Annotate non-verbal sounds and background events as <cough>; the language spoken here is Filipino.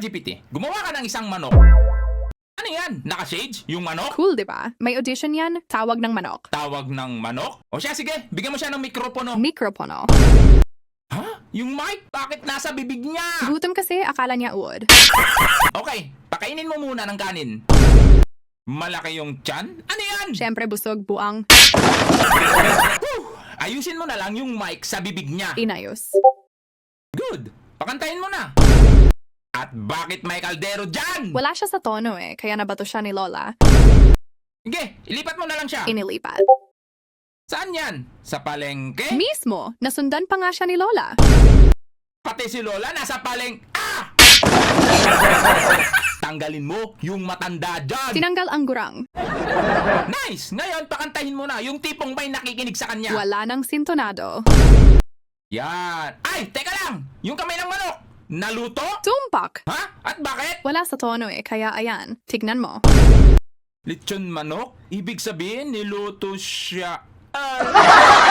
ChatGPT, gumawa ka ng isang manok. Ano yan? Naka-shades? Yung manok? Cool, di ba? May audition yan, tawag ng manok. Tawag ng manok? O siya, sige, bigyan mo siya ng mikropono. Mikropono. ha? Yung mic? Bakit nasa bibig niya? Gutom kasi, akala niya uod. Okay, pakainin mo muna ng kanin. Malaki yung tiyan? Ano yan? Siyempre busog, buang, Ayusin mo na lang yung mic sa bibig niya. inayos. Good. Pakantahin mo na. At bakit may kaldero dyan? Wala siya sa tono eh, kaya nabato siya ni Lola. Sige, ilipat mo na lang siya. Inilipat. Saan yan? Sa palengke? Mismo, nasundan pa nga siya ni Lola. Pati si Lola nasa paleng... Ah! Tanggalin mo yung matanda dyan. Tinanggal ang gurang. nice! Ngayon, pakantahin mo na yung tipong may nakikinig sa kanya. Wala nang sintonado. Yan. Ay, teka lang! Yung kamay ng manok! Naluto? Tumpak! Ha? At bakit? Wala sa tono eh, kaya ayan, tignan mo. Lechon manok? Ibig sabihin, niluto siya. Ah, <laughs>